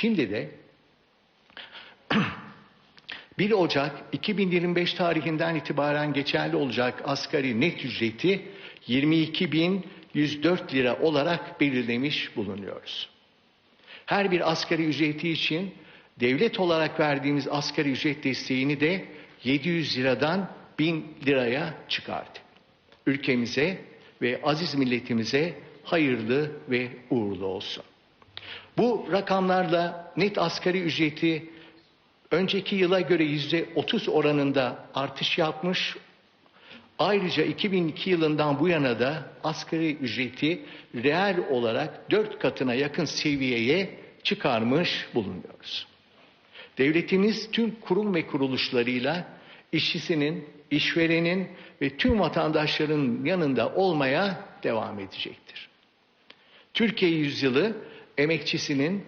Şimdi de 1 Ocak 2025 tarihinden itibaren geçerli olacak asgari net ücreti 22.104 lira olarak belirlemiş bulunuyoruz. Her bir asgari ücreti için devlet olarak verdiğimiz asgari ücret desteğini de 700 liradan 1000 liraya çıkardı. Ülkemize ve aziz milletimize hayırlı ve uğurlu olsun. Bu rakamlarla net asgari ücreti önceki yıla göre yüzde 30 oranında artış yapmış. Ayrıca 2002 yılından bu yana da asgari ücreti reel olarak 4 katına yakın seviyeye çıkarmış bulunuyoruz. Devletimiz tüm kurum ve kuruluşlarıyla işçisinin, işverenin ve tüm vatandaşların yanında olmaya devam edecektir. Türkiye yüzyılı emekçisinin